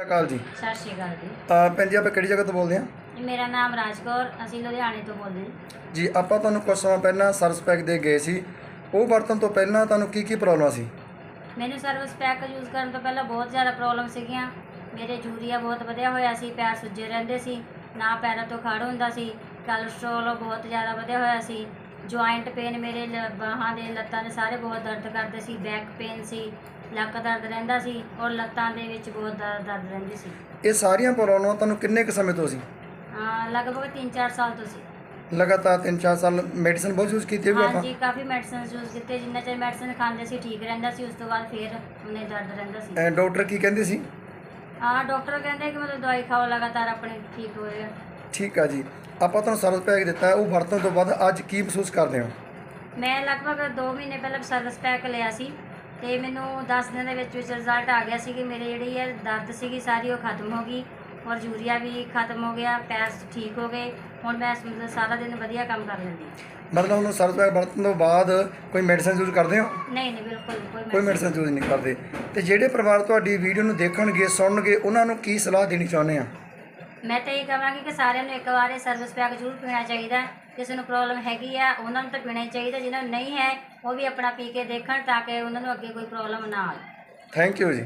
ਸਤਿ ਸ਼੍ਰੀ ਅਕਾਲ ਜੀ। ਸਤਿ ਸ਼੍ਰੀ ਅਕਾਲ ਜੀ। ਤਾਂ ਭੈਣ ਜੀ ਆਪਾਂ ਕਿਹੜੀ ਜਗ੍ਹਾ ਤੋਂ ਬੋਲਦੇ ਹਾਂ? ਜੀ, ਮੇਰਾ ਨਾਮ ਰਾਜਕੌਰ ਅਸੀਂ ਲੁਧਿਆਣੇ ਤੋਂ ਬੋਲਦੇ ਜੀ ਜੀ ਆਪਾਂ ਤੁਹਾਨੂੰ ਕੁਝ ਸਮਾਂ ਪਹਿਲਾਂ ਸਰਵਿਸ ਪੈਕ ਦੇ ਗਏ ਸੀ। ਉਹ ਵਰਤਣ ਤੋਂ ਪਹਿਲਾਂ ਤੁਹਾਨੂੰ ਕੀ ਕੀ ਪ੍ਰੋਬਲਮ ਸੀ? ਮੈਨੂੰ ਸਰਵਿਸ ਪੈਕ ਯੂਜ਼ ਕਰਨ ਤੋਂ ਪਹਿਲਾਂ ਬਹੁਤ ਜ਼ਿਆਦਾ ਪ੍ਰੋਬਲਮ ਸੀਗੀਆਂ। ਮੇਰੇ ਜੂਰੀਆ ਬਹੁਤ ਵਧਿਆ ਹੋਇਆ ਸੀ ਪੈਰ ਸੁੱਜੇ ਰਹਿੰਦੇ ਸੀ ਨਾ ਪੈਰਾਂ ਤੋਂ ਖੜ ਹੁੰਦਾ ਸੀ ਕੋਲੇਸਟ੍ਰੋਲ ਬਹੁਤ ਜ਼ਿਆਦਾ ਵਧਿਆ ਹੋਇਆ ਸੀ। ਜੁਆਇੰਟ ਪੇਨ ਮੇਰੇ ਬਾਹਾਂ ਦੇ ਲੱਤਾਂ ਦੇ ਸਾਰੇ ਬਹੁਤ ਦਰਦ ਕਰਦੇ ਸੀ ਬੈਕ ਪੇਨ ਸੀ ਲੱਕ ਦਰਦ ਰਹਿੰਦਾ ਸੀ ਔਰ ਲੱਤਾਂ ਦੇ ਵਿੱਚ ਬਹੁਤ ਦਰ- ਦਰਦ ਰਹਿੰਦੀ ਸੀ। ਇਹ ਸਾਰੀਆਂ ਪ੍ਰੋਬਲਮਾਂ ਤੁਹਾਨੂੰ ਕਿੰਨੇ ਕੁ ਸਮੇਂ ਤੋਂ ਸੀ? ਅਹ ਲਗਭਗ 3-4 ਸਾਲ ਤੋਂ ਸੀ। ਲਗਾਤਾਰ 3-4 ਸਾਲ ਮੈਡੀਸਨ ਬਹੁਤ ਯੂਜ਼ ਕੀਤੀ ਹੋਈ ਆਪਾਂ? ਹਾਂਜੀ ਕਾਫੀ ਮੈਡੀਸਿਨ ਯੂਜ਼ ਕੀਤੇ ਜਿੰਨਾ ਚਿਰ ਮੈਡੀਸਿਨ ਖਾਂਦੇ ਸੀ ਠੀਕ ਰਹਿੰਦਾ ਸੀ ਉਸ ਤੋਂ ਬਾਅਦ ਫਿਰ ਉਹਨੇ ਦਰਦ ਰਹਿੰਦਾ ਸੀ। ਐਂ ਡਾਕਟਰ ਕੀ ਕਹਿੰਦੇ ਸੀ? ਹਾਂ ਡਾਕਟਰ ਕਹਿੰਦੇ ਕਿ ਮਤਲਬ ਦਵਾਈ ਖਾਓ ਲਗਾਤਾਰ ਆਪਣੇ ਠੀਕ ਹੋਏਗਾ ਠੀਕ ਆ ਜੀ। ਆਪਾਂ ਤੁਹਾਨੂੰ ਸਰਵਿਸ ਪੈਕ ਦਿੱਤਾ ਹੈ, ਉਹ ਵਰਤਣ ਤੋਂ ਬਾਅਦ ਅੱਜ ਕੀ ਮਹਿਸੂਸ ਕਰਦੇ ਹੋ? ਮੈਂ ਲਗਭਗ 2 ਮਹੀਨੇ ਪਹਿਲਾਂ ਸਰਵਿਸ ਪੈਕ ਲਿਆ ਸੀ ਤੇ ਮੈਨੂੰ 10 ਦਿਨ ਦੇ ਵਿੱਚ ਵਿੱਚ ਰਿਜ਼ਲਟ ਆ ਗਿਆ ਸੀ ਕਿ ਮੇਰੇ ਜਿਹੜੀ ਹੈ ਦਰਦ ਸੀਗੀ ਸਾਰੀ ਉਹ ਖਤਮ ਹੋ ਗਈ ਔਰ ਯੂਰੀਆ ਵੀ ਖਤਮ ਹੋ ਗਿਆ ਪੈਰ ਠੀਕ ਹੋ ਗਏ ਹੁਣ ਮੈਂ ਮਤਲਬ ਸਾਰਾ ਦਿਨ ਵਧੀਆ ਕੰਮ ਕਰ ਲੈਂਦੀ ਹਾਂ। ਮਤਲਬ ਉਹਨੂੰ ਸਰਵਿਸ ਪੈਕ ਵਰਤਣ ਤੋਂ ਬਾਅਦ ਕੋਈ ਮੈਡੀਸਨ ਯੂਜ਼ ਕਰਦੇ ਹੋ? ਨਹੀਂ ਨਹੀਂ ਬਿਲਕੁਲ ਕੋਈ ਕੋਈ medicine- ਮੈਡੀਸਨ ਯੂਜ਼ ਨਹੀਂ ਕਰਦੇ। ਤੇ ਜਿਹੜੇ ਪਰਿਵਾਰ ਤੁਹਾਡੀ ਵੀਡੀਓ ਨੂੰ ਦੇਖਣਗੇ ਸੁਣਨਗੇ ਉਹਨਾਂ ਨੂੰ ਕੀ ਸਲਾਹ ਦੇਣੀ ਚਾਹੁੰਦੇ ਆ? ਮੈਂ ਤਾਂ ਇਹ ਕਹਾਂਗੀ ਕਿ ਸਾਰਿਆਂ ਨੂੰ ਇੱਕ ਵਾਰ ਇਹ ਸਰਵਿਸ ਪੈਕ ਜ਼ਰੂਰ ਪੀਣਾ ਚਾਹੀਦਾ ਕਿਸੇ ਨੂੰ ਪ੍ਰੋਬਲਮ ਹੈਗੀ ਆ, ਉਹਨਾਂ ਨੂੰ ਤਾਂ ਪੀਣਾ ਹੀ ਚਾਹੀਦਾ ਜਿਨ੍ਹਾਂ ਨੂੰ ਨਹੀਂ ਹੈ, ਉਹ ਵੀ ਆਪਣਾ ਪੀ ਕੇ ਦੇਖਣ ਤਾਂ ਕਿ ਉਹਨਾਂ ਨੂੰ ਅੱਗੇ ਕੋਈ ਪ੍ਰੋਬਲਮ ਨਾ ਆਵੇ। ਥੈਂਕ ਯੂ ਜੀ।